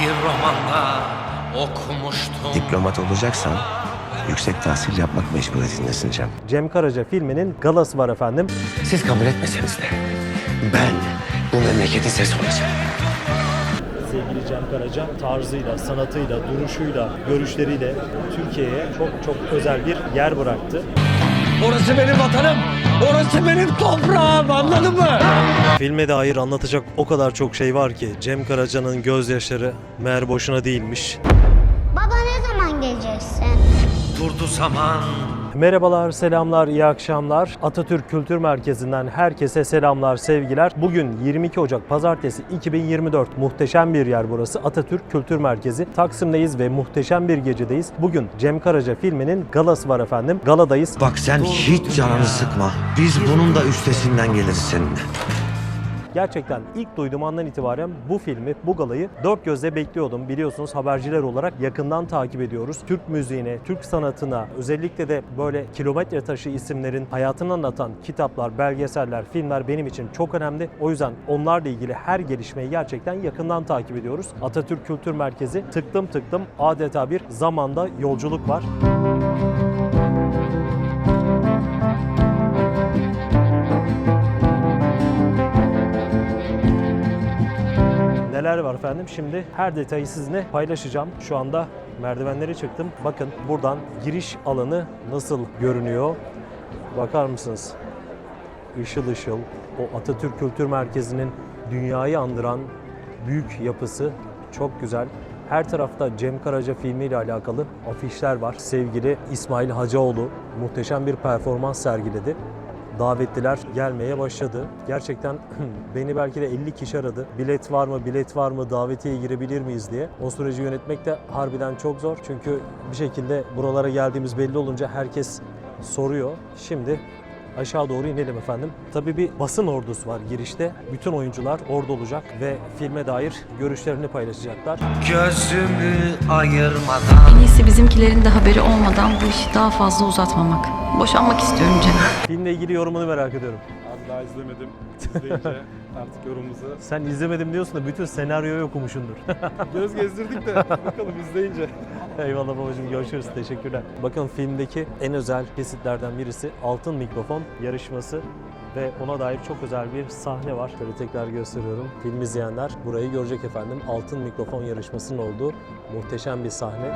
Bir romanda okumuştum. Diplomat olacaksan yüksek tahsil yapmak mecburiyetindesin Cem. Cem Karaca filminin galası var efendim. Siz kabul etmeseniz de ben bu memleketin sesi olacağım. Sevgili Cem Karaca tarzıyla, sanatıyla, duruşuyla, görüşleriyle Türkiye'ye çok çok özel bir yer bıraktı. Orası benim vatanım. Orası benim toprağım anladın mı? Filme dair anlatacak o kadar çok şey var ki Cem Karaca'nın gözyaşları meğer boşuna değilmiş. Baba ne zaman geleceksin? Durdu zaman. Merhabalar, selamlar, iyi akşamlar. Atatürk Kültür Merkezi'nden herkese selamlar, sevgiler. Bugün 22 Ocak Pazartesi 2024. Muhteşem bir yer burası. Atatürk Kültür Merkezi. Taksim'deyiz ve muhteşem bir gecedeyiz. Bugün Cem Karaca filminin galası var efendim. Galadayız. Bak sen hiç canını sıkma. Biz bunun da üstesinden geliriz seninle. Gerçekten ilk duyduğum andan itibaren bu filmi, bu galayı dört gözle bekliyordum. Biliyorsunuz haberciler olarak yakından takip ediyoruz. Türk müziğine, Türk sanatına, özellikle de böyle kilometre taşı isimlerin hayatını anlatan kitaplar, belgeseller, filmler benim için çok önemli. O yüzden onlarla ilgili her gelişmeyi gerçekten yakından takip ediyoruz. Atatürk Kültür Merkezi tıklım tıklım adeta bir zamanda yolculuk var. Neler var efendim? Şimdi her detayı sizinle paylaşacağım. Şu anda merdivenlere çıktım. Bakın buradan giriş alanı nasıl görünüyor? Bakar mısınız? Işıl ışıl. O Atatürk Kültür Merkezi'nin dünyayı andıran büyük yapısı çok güzel. Her tarafta Cem Karaca filmiyle alakalı afişler var. Sevgili İsmail Hacıoğlu muhteşem bir performans sergiledi davetliler gelmeye başladı. Gerçekten beni belki de 50 kişi aradı. Bilet var mı, bilet var mı, davetiye girebilir miyiz diye. O süreci yönetmek de harbiden çok zor. Çünkü bir şekilde buralara geldiğimiz belli olunca herkes soruyor. Şimdi aşağı doğru inelim efendim. Tabii bir basın ordusu var girişte. Bütün oyuncular orada olacak ve filme dair görüşlerini paylaşacaklar. Gözümü ayırmadan. En iyisi bizimkilerin de haberi olmadan bu işi daha fazla uzatmamak. Boşanmak istiyorum Cem. Filmle ilgili yorumunu merak ediyorum. Abi daha izlemedim. İzleyince artık yorumumuzu Sen izlemedim diyorsun da bütün senaryoyu okumuşsundur. göz gezdirdik de bakalım izleyince. Eyvallah babacığım görüşürüz. Teşekkürler. Bakın filmdeki en özel kesitlerden birisi Altın Mikrofon yarışması ve ona dair çok özel bir sahne var. Şöyle tekrar gösteriyorum. Film izleyenler burayı görecek efendim. Altın Mikrofon yarışmasının olduğu muhteşem bir sahne.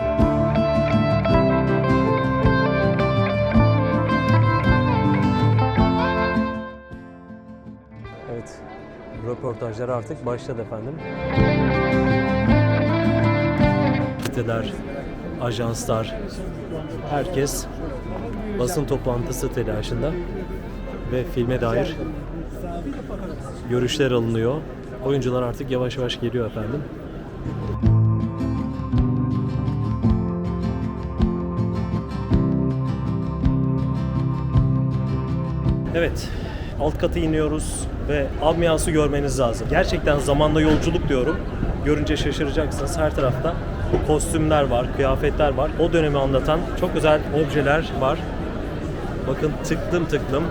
Evet. Röportajlar artık başladı efendim. Siteler, ajanslar, herkes basın toplantısı telaşında ve filme dair görüşler alınıyor. Oyuncular artık yavaş yavaş geliyor efendim. Evet, alt kata iniyoruz ve ambiyansı görmeniz lazım. Gerçekten zamanda yolculuk diyorum. Görünce şaşıracaksınız. Her tarafta kostümler var, kıyafetler var. O dönemi anlatan çok özel objeler var. Bakın tıklım tıklım.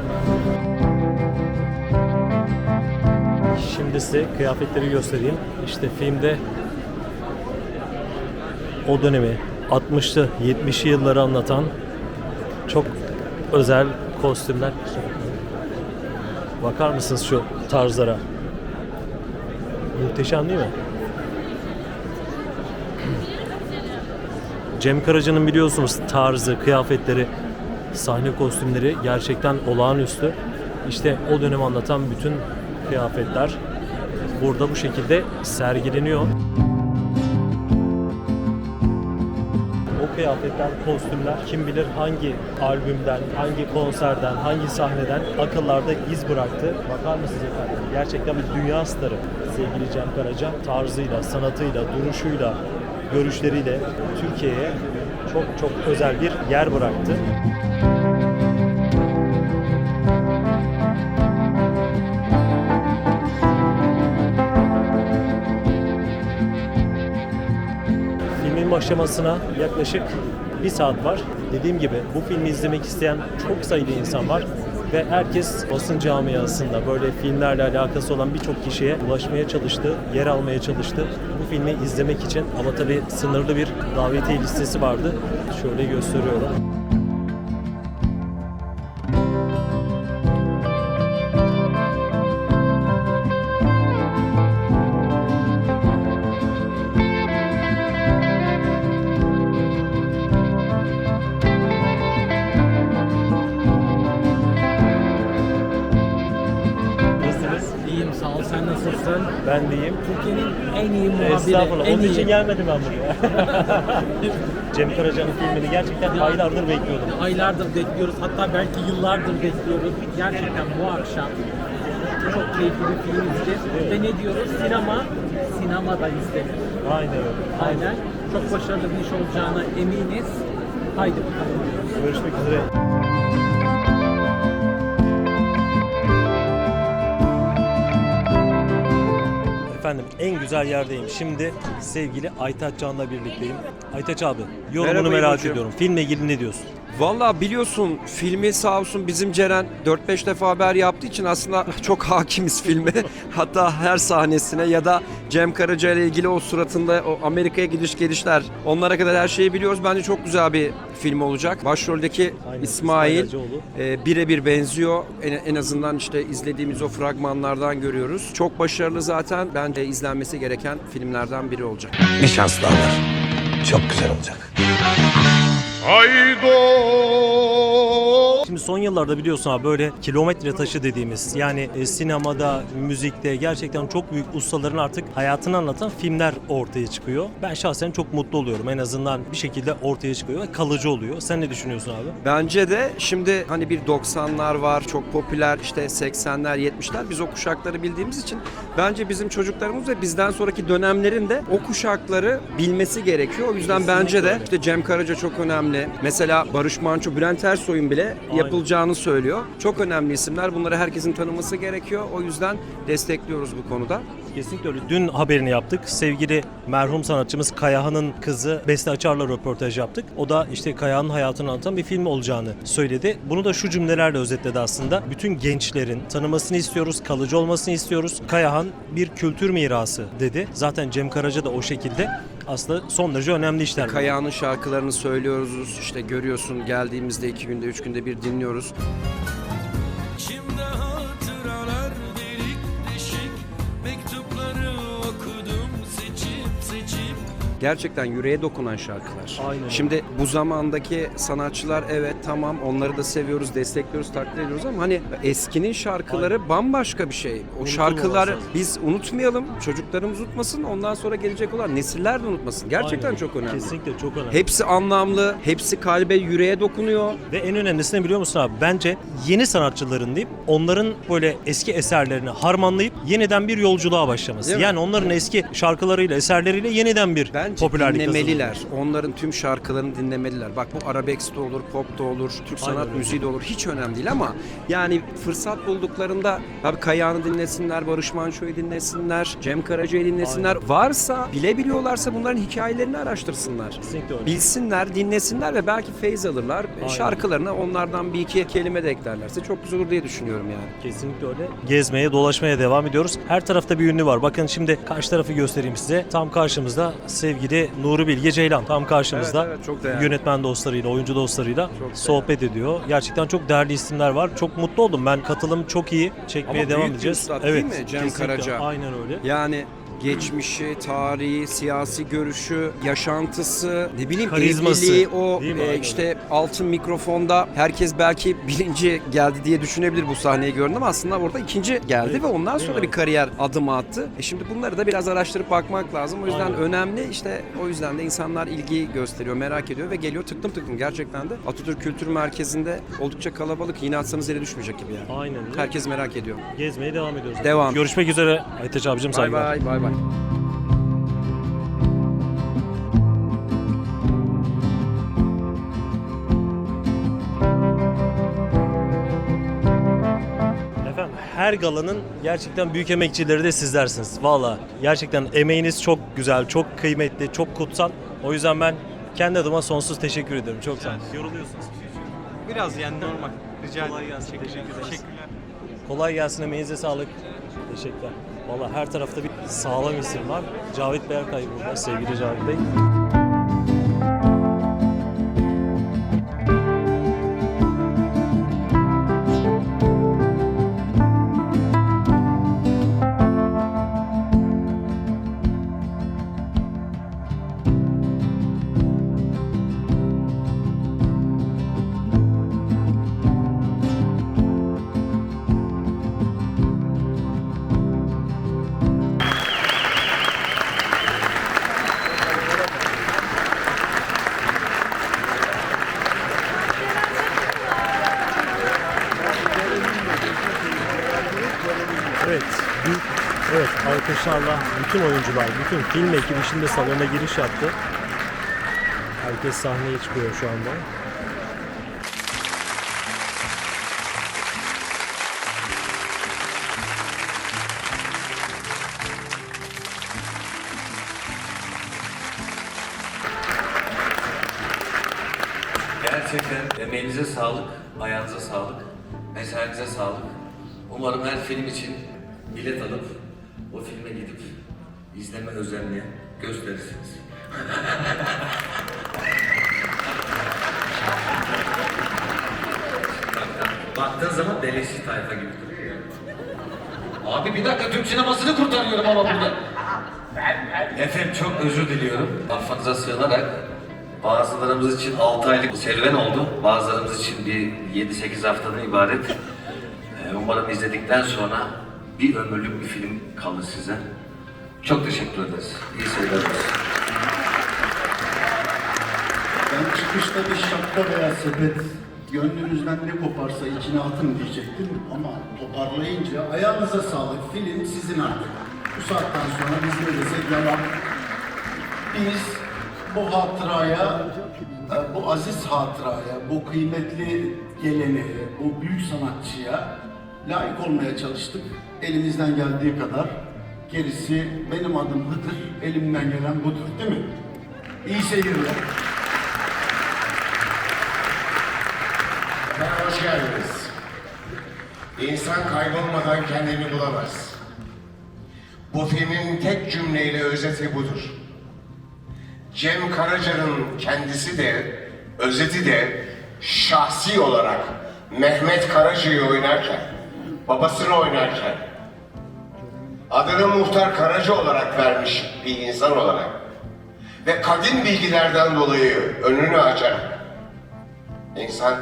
Şimdi size kıyafetleri göstereyim. İşte filmde o dönemi 60'lı 70'li yılları anlatan çok özel kostümler. Bakar mısınız şu tarzlara? Muhteşem değil mi? Cem Karaca'nın biliyorsunuz tarzı, kıyafetleri, sahne kostümleri gerçekten olağanüstü. İşte o dönemi anlatan bütün kıyafetler burada bu şekilde sergileniyor. O kıyafetler, kostümler kim bilir hangi albümden, hangi konserden, hangi sahneden akıllarda iz bıraktı. Bakar mısınız efendim? Gerçekten bir dünya starı sevgili Cem Karaca. Tarzıyla, sanatıyla, duruşuyla, görüşleriyle Türkiye'ye çok çok özel bir yer bıraktı. Filmin başlamasına yaklaşık bir saat var. Dediğim gibi bu filmi izlemek isteyen çok sayıda insan var ve herkes basın camiasında böyle filmlerle alakası olan birçok kişiye ulaşmaya çalıştı, yer almaya çalıştı. Filmi izlemek için ama tabii sınırlı bir davetiye listesi vardı. Şöyle gösteriyorum. Sen nasılsın? Ben deyim. Türkiye'nin en iyi muhabiri, Estağfurullah. en Onun için iyi. gelmedim ben buraya. Cem Karaca'nın filmini gerçekten aylardır bekliyordum. Aylardır bekliyoruz hatta belki yıllardır bekliyoruz. Gerçekten bu akşam çok keyifli bir film izleyeceğiz. Ve ne diyoruz? Sinema, sinemada izlenir. Aynen öyle. Aynen. Çok başarılı bir iş olacağına eminiz. Haydi bakalım. Görüşmek üzere. Efendim en güzel yerdeyim. Şimdi sevgili Aytaç Can'la birlikteyim. Aytaç abi yorumunu Merhaba merak İbo'cuğum. ediyorum. Filmle ilgili ne diyorsun? Valla biliyorsun filmi sağ olsun bizim Ceren 4-5 defa haber yaptığı için aslında çok hakimiz filme. Hatta her sahnesine ya da Cem Karaca ile ilgili o suratında o Amerika'ya gidiş gelişler onlara kadar her şeyi biliyoruz. Bence çok güzel bir film olacak. Başroldeki Aynen, İsmail İsmail e, birebir benziyor. En, en azından işte izlediğimiz o fragmanlardan görüyoruz. Çok başarılı zaten. Bence izlenmesi gereken filmlerden biri olacak. Bir şans daha ver. Çok güzel olacak. Ai do Şimdi son yıllarda biliyorsun abi böyle kilometre taşı dediğimiz yani e, sinemada, müzikte gerçekten çok büyük ustaların artık hayatını anlatan filmler ortaya çıkıyor. Ben şahsen çok mutlu oluyorum. En azından bir şekilde ortaya çıkıyor ve kalıcı oluyor. Sen ne düşünüyorsun abi? Bence de şimdi hani bir 90'lar var çok popüler işte 80'ler 70'ler biz o kuşakları bildiğimiz için bence bizim çocuklarımız ve bizden sonraki dönemlerin de o kuşakları bilmesi gerekiyor. O yüzden bence de işte Cem Karaca çok önemli. Mesela Barış Manço, Bülent Ersoy'un bile Aynen. Yapılacağını söylüyor. Çok önemli isimler. Bunları herkesin tanıması gerekiyor. O yüzden destekliyoruz bu konuda. Kesinlikle öyle. Dün haberini yaptık. Sevgili merhum sanatçımız Kayahan'ın kızı Beste Açar'la röportaj yaptık. O da işte Kayahan'ın hayatını anlatan bir film olacağını söyledi. Bunu da şu cümlelerle özetledi aslında. Bütün gençlerin tanımasını istiyoruz, kalıcı olmasını istiyoruz. Kayahan bir kültür mirası dedi. Zaten Cem Karaca da o şekilde aslında son derece önemli işler. Kayağının şarkılarını söylüyoruz. İşte görüyorsun geldiğimizde iki günde, üç günde bir dinliyoruz. Gerçekten yüreğe dokunan şarkılar. Aynen. Şimdi bu zamandaki sanatçılar evet tamam onları da seviyoruz, destekliyoruz, takdir ediyoruz ama hani eskinin şarkıları bambaşka bir şey. O şarkıları biz unutmayalım, çocuklarımız unutmasın, ondan sonra gelecek olan nesiller de unutmasın. Gerçekten Aynen. çok önemli. Kesinlikle çok önemli. Hepsi anlamlı, hepsi kalbe, yüreğe dokunuyor. Ve en önemlisi ne biliyor musun abi? Bence yeni sanatçıların deyip onların böyle eski eserlerini harmanlayıp yeniden bir yolculuğa başlaması. Değil mi? Yani onların eski şarkılarıyla, eserleriyle yeniden bir Bence popülerlik dinlemeliler. Onların tüm şarkılarını dinlemeliler. Bak bu arabesk de olur, pop da olur, Türk Aynen sanat öyle. müziği de olur. Hiç önemli değil ama yani fırsat bulduklarında abi Kayağan'ı dinlesinler, Barış Manço'yu dinlesinler, Cem Karaca'yı dinlesinler. Varsa, bilebiliyorlarsa bunların hikayelerini araştırsınlar. Kesinlikle öyle. Bilsinler, dinlesinler ve belki feyz alırlar. Aynen. Şarkılarına onlardan bir iki kelime de eklerlerse çok güzel olur diye düşünüyorum yani. Kesinlikle öyle. Gezmeye, dolaşmaya devam ediyoruz. Her tarafta bir ünlü var. Bakın şimdi karşı tarafı göstereyim size. Tam karşımızda sevgili Nuri Bilge Ceylan. Tam karşımızda. Evet, evet, çok değerli. Yönetmen dostlarıyla, oyuncu dostlarıyla değerli. sohbet ediyor. Gerçekten çok değerli isimler var. Çok mutlu oldum. Ben katılım çok iyi. Çekmeye Ama devam büyük edeceğiz. üstad değil mi Cem kesinlikle. Karaca? Aynen öyle. Yani geçmişi, tarihi, siyasi görüşü, yaşantısı, ne bileyim Karizması, evliliği, o değil mi? e, Aynen. işte altın mikrofonda herkes belki birinci geldi diye düşünebilir bu sahneyi gördüm ama aslında orada ikinci geldi Evet, ve ondan değil sonra mi? bir kariyer adımı attı. E şimdi bunları da biraz araştırıp bakmak lazım. O yüzden Aynen. önemli işte o yüzden de insanlar ilgi gösteriyor, merak ediyor ve geliyor tıklım tıklım gerçekten de Atatürk Kültür Merkezi'nde oldukça kalabalık. Yine atsanız yere düşmeyecek gibi yani. Aynen. Herkes merak ediyor. Gezmeye devam ediyoruz. Devam. Görüşmek üzere Aytaç abicim Bay saygılar. bay bay bay. Efendim her galanın gerçekten büyük emekçileri de sizlersiniz. Valla gerçekten emeğiniz çok güzel, çok kıymetli, çok kutsal. O yüzden ben kendi adıma sonsuz teşekkür ederim. Çok sağ olun. Yoruluyorsunuz. Biraz yani normal. Rica Kolay ederim. gelsin. Teşekkür Teşekkür ederiz. Teşekkürler. Kolay gelsin, emeğinize sağlık. Teşekkürler. Valla her tarafta bir sağlam isim var. Cavit Berkay burada, sevgili Cavit Bey. Evet, büyük, evet alkışlarla bütün oyuncular, bütün film ekibi şimdi salona giriş yaptı. Herkes sahneye çıkıyor şu anda. Gerçekten emeğinize sağlık, ayağınıza sağlık, mesainize sağlık. Umarım her film için alıp o filme gidip izleme özenli gösterirsiniz. Baktığın zaman beleşçi tayfa gibi duruyor. Abi bir dakika Türk sinemasını kurtarıyorum ama burada. Efendim çok özür diliyorum. Affınıza sığınarak bazılarımız için 6 aylık serüven oldu. Bazılarımız için bir 7-8 haftadan ibaret. Ee, Umarım izledikten sonra bir ömürlük bir film kalır size. Çok teşekkür ederiz. İyi seyirler. Ben çıkışta bir şapka veya sepet gönlünüzden ne koparsa içine atın diyecektim ama toparlayınca ayağınıza sağlık film sizin artık. Bu saatten sonra biz ne desek yalan. Biz bu hatıraya, e, bu aziz hatıraya, bu kıymetli geleneğe, bu büyük sanatçıya layık olmaya çalıştık. Elimizden geldiği kadar. Gerisi benim adım Hıdır, elimden gelen budur değil mi? İyi seyirler. Hoş geldiniz. İnsan kaybolmadan kendini bulamaz. Bu filmin tek cümleyle özeti budur. Cem Karaca'nın kendisi de, özeti de şahsi olarak Mehmet Karaca'yı oynarken, babasını oynarken, adını Muhtar Karaca olarak vermiş bir insan olarak ve kadim bilgilerden dolayı önünü açar. İnsan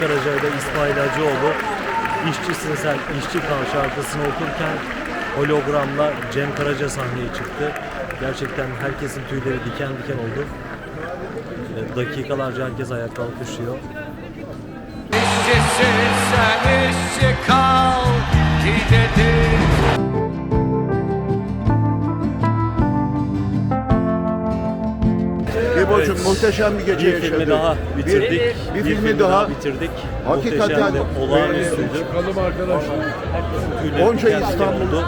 andı. Ahmet Karaca ile İsmail Hacıoğlu İşçisin Sen, İşçi Kal şarkısını okurken hologramla Cem Karaca sahneye çıktı. Gerçekten herkesin tüyleri diken diken oldu. E, Dakikalarca herkes ayakta alkışlıyor. İşçisin sen işçi kal Gidelim Gebo'cum Evet. muhteşem bir gece Bir filmi yaşadık. daha bitirdik. Bir, bir filmi daha. bitirdik. Hakikaten olağanüstüydü. Çıkalım arkadaşlar. Onca diken diken İstanbul- oldu.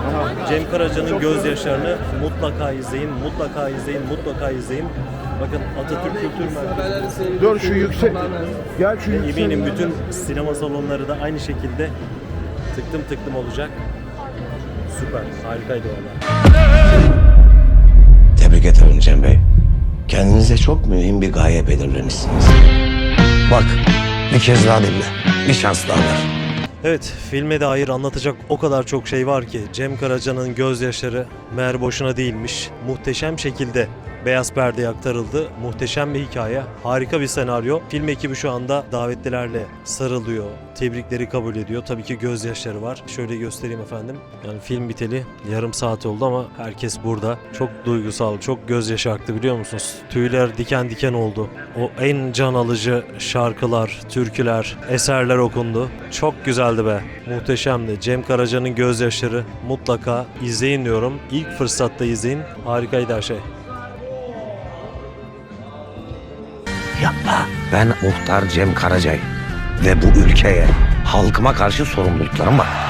Cem Karaca'nın gözyaşlarını mutlaka izleyin, mutlaka izleyin, mutlaka izleyin. Bakın Atatürk Kültür Merkezi. Dur şu yüksek. Gel şu yüksek. Eminim bütün sinema salonları da aynı şekilde tıklım tıklım olacak. Süper, harikaydı valla. Tebrik ederim Cem Bey. Kendinize çok mühim bir gaye belirlemişsiniz. Bak, bir kez daha dinle. Bir şans daha ver. Evet, filme dair anlatacak o kadar çok şey var ki Cem Karaca'nın gözyaşları meğer boşuna değilmiş. Muhteşem şekilde beyaz perdeye aktarıldı. Muhteşem bir hikaye, harika bir senaryo. Film ekibi şu anda davetlilerle sarılıyor, tebrikleri kabul ediyor. Tabii ki gözyaşları var. Şöyle göstereyim efendim. Yani film biteli yarım saat oldu ama herkes burada. Çok duygusal, çok gözyaşı aktı biliyor musunuz? Tüyler diken diken oldu. O en can alıcı şarkılar, türküler, eserler okundu. Çok güzeldi be. Muhteşemdi. Cem Karaca'nın gözyaşları mutlaka izleyin diyorum. İlk fırsatta izleyin. Harikaydı her şey. Ben muhtar Cem Karacay. Ve bu ülkeye, halkıma karşı sorumluluklarım var.